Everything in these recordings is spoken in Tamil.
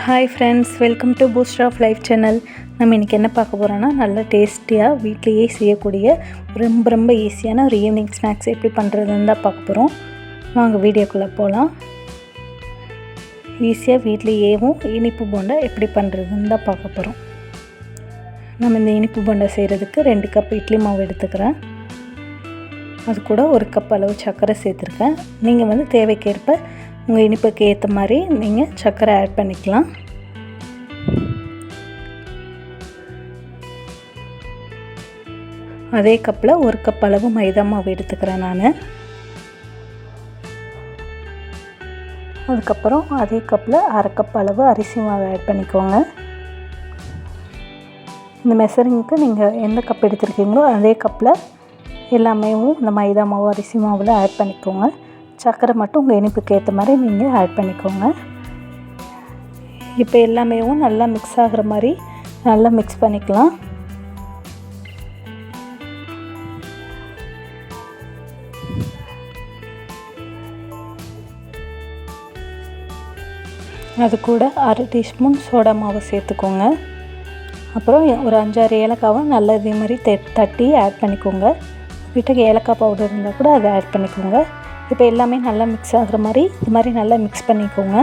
Hi friends welcome to booster of life channel நம்ம இன்றைக்கி என்ன பார்க்க போகிறோன்னா நல்ல டேஸ்டியாக வீட்லேயே செய்யக்கூடிய ரொம்ப ரொம்ப ஈஸியான ஒரு ஈவினிங் ஸ்நாக்ஸ் எப்படி பண்ணுறதுன்னு தான் பார்க்க போகிறோம் வாங்க வீடியோக்குள்ளே போகலாம் ஈஸியாக வீட்லேயேவும் இனிப்பு போண்டா எப்படி பண்ணுறதுன்னு தான் பார்க்க போகிறோம் நம்ம இந்த இனிப்பு போண்டா செய்கிறதுக்கு ரெண்டு கப் இட்லி மாவு எடுத்துக்கிறேன். அது கூட ஒரு கப் அளவு சர்க்கரை சேர்த்துருக்கேன். நீங்கள் வந்து தேவைக்கேற்ப உங்கள் இனிப்புக்கு ஏற்ற மாதிரி நீங்கள் சர்க்கரை ஆட் பண்ணிக்கலாம். அதே கப்பில் ஒரு கப் அளவு மைதா மாவு எடுத்துக்கிறேன் நான். அதுக்கப்புறம் அதே கப்பில் அரை கப் அளவு அரிசி மாவு ஆட் பண்ணிக்கோங்க. இந்த மெசரிங்க்கு நீங்கள் எந்த கப் எடுத்துருக்கீங்களோ அதே கப்பில் எல்லாமே இந்த மைதா மாவு அரிசி மாவில் ஆட் பண்ணிக்கோங்க. சர்க்கரை மட்டும் உங்கள் இனிப்புக்கு ஏற்ற மாதிரி நீங்கள் ஆட் பண்ணிக்கோங்க. இப்போ எல்லாமே நல்லா மிக்ஸ் ஆகிற மாதிரி நல்லா மிக்ஸ் பண்ணிக்கலாம். அது கூட அரை டீஸ்பூன் சோடா மாவு சேர்த்துக்கோங்க. அப்புறம் ஒரு அஞ்சாறு ஏலக்காவும் நல்லா இதே மாதிரி தட்டி ஆட் பண்ணிக்கோங்க. வீட்டுக்கு ஏலக்காய் பவுடர் இருந்தால் கூட அதை ஆட் பண்ணிக்கோங்க. இப்போ எல்லாமே நல்லா மிக்ஸ் ஆகிற மாதிரி இது மாதிரி நல்லா மிக்ஸ் பண்ணிக்கோங்க.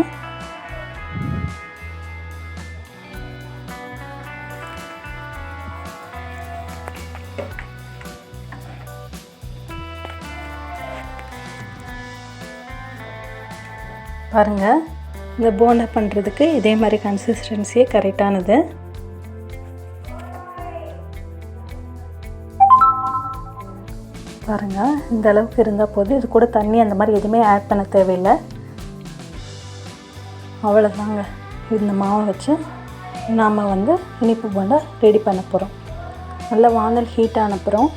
பாருங்கள் இந்த போண்டா பண்ணுறதுக்கு இதே மாதிரி கன்சிஸ்டன்சியே கரெக்டானது பாருங்கள் இந்த அளவுக்கு இருந்தால் போதும். இது கூட தண்ணி அந்த மாதிரி எதுவுமே ஆட் பண்ண தேவையில்லை. அவ்வளோதாங்க இந்த மாவை வச்சு நாம் வந்து இனிப்பு போண்டா ரெடி பண்ண போகிறோம் நல்லா வானல் ஹீட் அனுப்புகிறோம்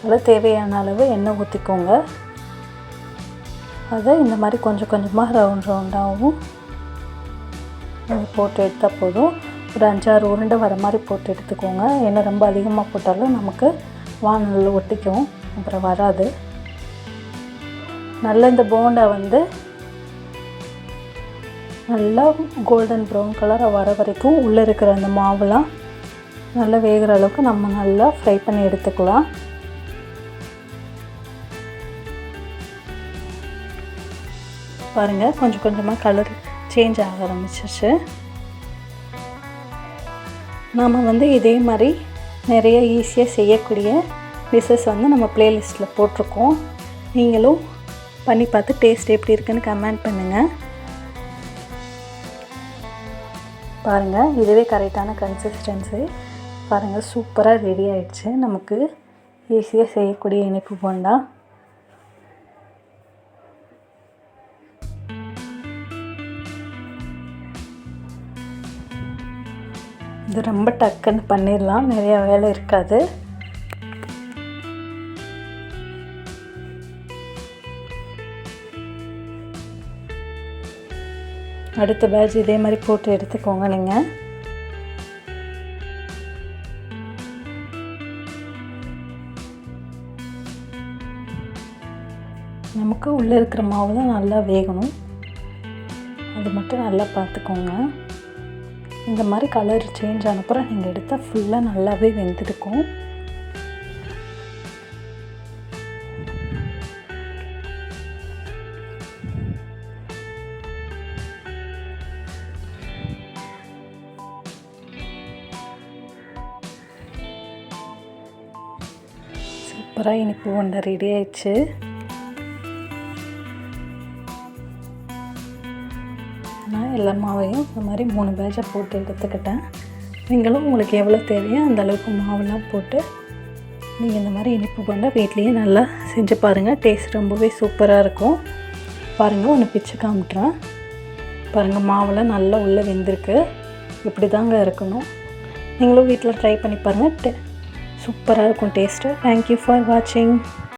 நல்லா தேவையான அளவு எண்ணெய் ஊற்றிக்கோங்க அதை இந்த மாதிரி கொஞ்சம் கொஞ்சமாக ரவுண்ட் ரவுண்டாகவும் போட்டு எடுத்தால் போதும். ஒரு அஞ்சாறு உருண்டை வர மாதிரி போட்டு எடுத்துக்கோங்க. எண்ணெய் ரொம்ப அதிகமாக போட்டாலும் நமக்கு வானல் ஒட்டிக்கும். அப்புறம் வராது. நல்ல இந்த போண்டா வந்து நல்லா கோல்டன் ப்ரௌன் கலராக வர வரைக்கும் உள்ளே இருக்கிற அந்த மாவுலாம் நல்லா வேகிற அளவுக்கு நம்ம நல்லா ஃப்ரை பண்ணி எடுத்துக்கலாம். பாருங்கள் கொஞ்சம் கொஞ்சமாக கலர் சேஞ்ச் ஆக ஆரம்பிச்சிச்சு நாம் வந்து இதே மாதிரி நிறைய ஈஸியாக செய்யக்கூடிய டிஷ்ஷஸ் வந்து நம்ம ப்ளேலிஸ்ட்டில் போட்டிருக்கோம். நீங்களும் பண்ணி பார்த்து டேஸ்ட் எப்படி இருக்குன்னு கமெண்ட் பண்ணுங்கள் பாருங்கள் இதுவே கரெக்டான கன்சிஸ்டன்சி பாருங்கள் சூப்பராக ரெடி ஆகிடுச்சு நமக்கு ஈஸியாக செய்யக்கூடிய இனிப்பு போண்டா. இது ரொம்ப டக்குன்னு பண்ணிடலாம். நிறையா வேலை இருக்காது. அடுத்த பேட்ச் இதே மாதிரி போட்டு எடுத்துக்கோங்க நீங்கள் நமக்கு உள்ளே இருக்கிற மாவு தான் நல்லா வேகணும். அது மட்டும் நல்லா பார்த்துக்கோங்க. இந்த மாதிரி கலர் சேஞ்ச் ஆனப்புறம் நீங்கள் எடுத்தால் ஃபுல்லாக நல்லாவே வெந்திருக்கும். சூப்பராக இனிப்பு ஒன்று ரெடி ஆயிடுச்சு. நான் எல்லா மாவையும் இந்த மாதிரி மூணு பேட்சாக போட்டு எடுத்துக்கிட்டேன். நீங்களும் உங்களுக்கு எவ்வளோ தேவையோ அந்த அளவுக்கு மாவுலாம் போட்டு நீங்கள் இந்த மாதிரி இனிப்பு பண்ணால் வீட்லேயே நல்லா செஞ்சு பாருங்கள் டேஸ்ட் ரொம்பவே சூப்பராக இருக்கும். பாருங்கள் ஒன்று பிச்சு காமிட்டுறேன் பாருங்கள் மாவெல்லாம் நல்லா உள்ளே வெந்திருக்கு. இப்படி தாங்க இருக்கணும். நீங்களும் வீட்டில் ட்ரை பண்ணி பாருங்கள் சூப்பராக இருக்கும் டேஸ்ட்டு தேங்க்யூ ஃபார் வாட்சிங்